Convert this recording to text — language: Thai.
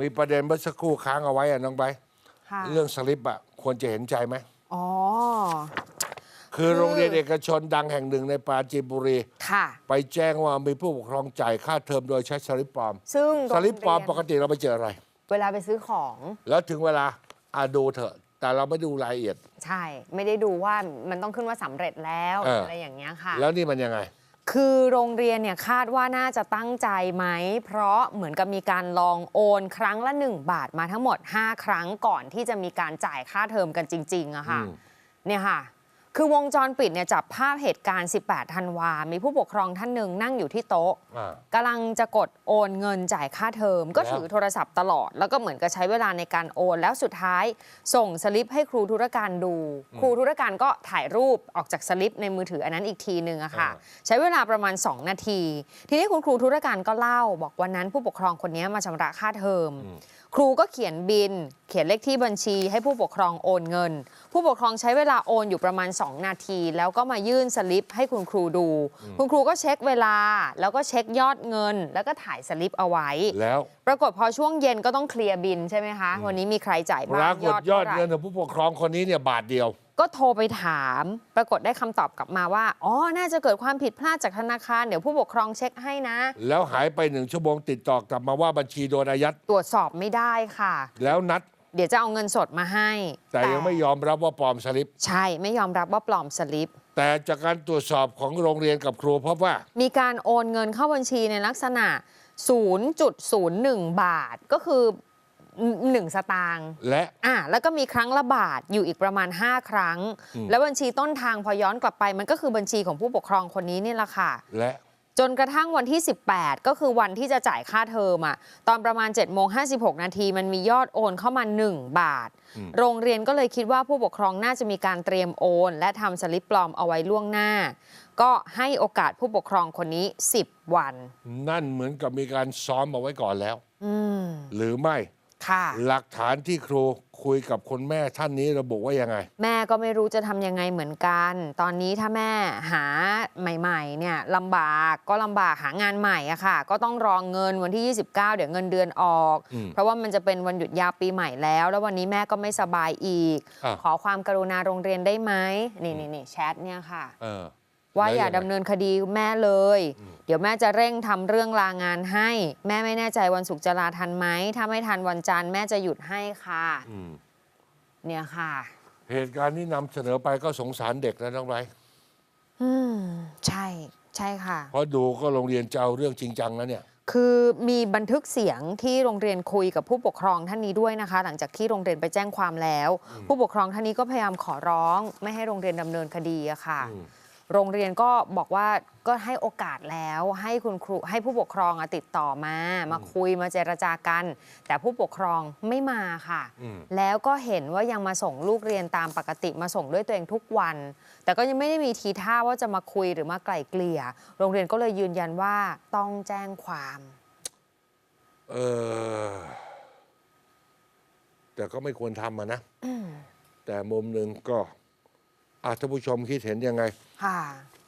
มีประเด็นเมื่อสักครู่ค้างเอาไว้อะน้องไบร์ทค่ะเรื่องสลิปอะควรจะเห็นใจไหม อ๋อ คือโรงเรียนเอกชนดังแห่งหนึ่งในปราจีนบุรี ค่ะ ไปแจ้งว่ามีผู้ปกครองจ่ายค่าเทอมโดยใช้สลิปปลอม ซึ่งสลิปปลอมปกโรงเรียนติเราไปเจออะไร เวลาไปซื้อของ แล้วถึงเวลาอาดูเถอะ แต่เราไม่ดูรายละเอียด ใช่ ไม่ได้ดูว่ามันต้องขึ้นว่าสำเร็จแล้วเอออ อะไรอย่างเงี้ยค่ะ แล้วนี่มันยังไง คือโรงเรียนเนี่ยคาดว่าน่าจะตั้งใจไหม เพราะเหมือนกับมีการลองโอนครั้งละ 1 บาทมาทั้งหมด 5 ครั้งก่อนที่จะมีการจ่ายค่าเทอมกันจริงๆอะค่ะอืมเนี่ยค่ะ คือวงจรปิดเนี่ยจับภาพเหตุการณ์ 18 ธันวา มีผู้ปกครองท่านหนึ่งนั่งอยู่ที่โต๊ะอ่า กำลังจะกดโอนเงินจ่ายค่าเทอม ก็แล้ว ถือโทรศัพท์ตลอด แล้วก็เหมือนกับใช้เวลาในการโอน แล้วสุดท้าย ส่งสลิปให้ครูธุรการดู ครูธุรการก็ถ่ายรูปออกจากสลิปในมือถืออันนั้นอีกทีหนึ่งอะค่ะ ใช้เวลาประมาณ 2 นาที ทีนี้คุณครูธุรการก็เล่า บอกวันนั้นผู้ปกครองคนนี้มาชำระค่าเทอม ครูก็เขียนบินเขียนเลขที่บัญชีให้ผู้ปกครองโอนเงิน ผู้ปกครองใช้เวลาโอนอยู่ประมาณ 2 นาที แล้วก็มายื่นสลิปให้คุณครูดู คุณครูก็เช็คเวลา แล้วก็เช็คยอดเงิน แล้วก็ถ่ายสลิปเอาไว้ แล้ว ปรากฏพอช่วงเย็นก็ต้องเคลียร์บินใช่ไหมคะ วันนี้มีใครจ่ายปบ้างรากฏยอดท่าไหร่ เงินของผู้ปกครองคนนี้เนี่ยบาทเดียว ก็โทรไปถาม ปรากฏได้คำตอบกลับมาว่า อ๋อ น่าจะเกิดความผิดพลาดจากธนาคาร เดี๋ยวผู้ปกครองเช็คให้นะ แล้วหายไปหนึ่งชั่วโมงติดต่อกลับมาว่าบัญชีโดนอายัด ตรวจสอบไม่ได้ค่ะ แล้วนัด เดี๋ยวจะเอาเงินสดมาให้ แต่ยังไม่ยอมรับว่าปลอมสลิป ใช่ไม่ยอมรับว่าปลอมสลิป แต่จากการตรวจสอบของโรงเรียนกับครูพบว่า มีการโอนเงินเข้าบัญชีในลักษณะ 0.01 บาทก็คือ 1 สตางค์และอะแล้วก็มีครั้งละบาทอยู่อีกประมาณ 5 ครั้ง แล้วบัญชีต้นทางพอย้อนกลับไปมันก็คือบัญชีของผู้ปกครองคนนี้นี่แหละค่ะ และ จนกระทั่งวันที่ 18 ก็คือวันที่จะจ่ายค่าเทอมอะตอนประมาณ7โมง56นาทีมันมียอดโอนเข้ามา 1 บาท โรงเรียนก็เลยคิดว่าผู้ปกครองน่าจะมีการเตรียมโอน และทำสลิปปลอมเอาไว้ล่วงหน้า ก็ให้โอกาสผู้ปกครองคนนี้ 10 วัน นั่นเหมือนกับมีการซ้อมเอาไว้ก่อนแล้วอืมหรือไม่ ค่ะ หลักฐานที่ครูคุยกับคุณแม่ท่านนี้ระบุว่ายังไง แม่ก็ไม่รู้จะทำยังไงเหมือนกัน ตอนนี้ถ้าแม่หาใหม่ ๆ เนี่ยลำบากก็ลำบากหางานใหม่อะค่ะ ก็ต้องรองเงินวันที่ 29 เดี๋ยวเงินเดือนออก อืมเพราะว่ามันจะเป็นวันหยุดยาวปีใหม่แล้ว แล้ววันนี้แม่ก็ไม่สบายอีก อะ ขอความกรุณาโรงเรียนได้ไหมนี่นี่นี่แชทเนี่ยค่ะ เออ ว่าแล้วอย่ายังไงดำเนินคดีแม่เลย เดี๋ยวแม่จะเร่งทำเรื่องลางานให้ แม่ไม่แน่ใจวันศุกร์จะลาทันไหม ถ้าไม่ทันวันจันทร์แม่จะหยุดให้ค่ะ อืมเนี่ยค่ะ เหตุการณ์นี้นำเสนอไปก็สงสารเด็กนะน้องไรอืม ใช่ ใช่ค่ะ เพราะดูก็โรงเรียนจะเอาเรื่องจริงจังแล้วเนี่ย คือมีบันทึกเสียงที่โรงเรียนคุยกับผู้ปกครองท่านนี้ด้วยนะคะ หลังจากที่โรงเรียนไปแจ้งความแล้ว ผู้ปกครองท่านนี้ก็พยายามขอร้อง ไม่ให้โรงเรียนดำเนินคดีอะค่ะ อืม โรงเรียนก็บอกว่าก็ให้โอกาสแล้วให้คุณครูให้ผู้ปกครองอะติดต่อมา มาคุยมาเจรจากัน แต่ผู้ปกครองไม่มาค่ะอืมแล้วก็เห็นว่ายังมาส่งลูกเรียนตามปกติมาส่งด้วยตัวเองทุกวัน แต่ก็ยังไม่ได้มีทีท่าว่าจะมาคุยหรือมาไกล่เกลี่ย โรงเรียนก็เลยยืนยันว่าต้องแจ้งความเออแต่ก็ไม่ควรทำอะนะแต่มุมหนึ่งก็อา ท่านผู้ชมคิดเห็นยังไง ค่ะ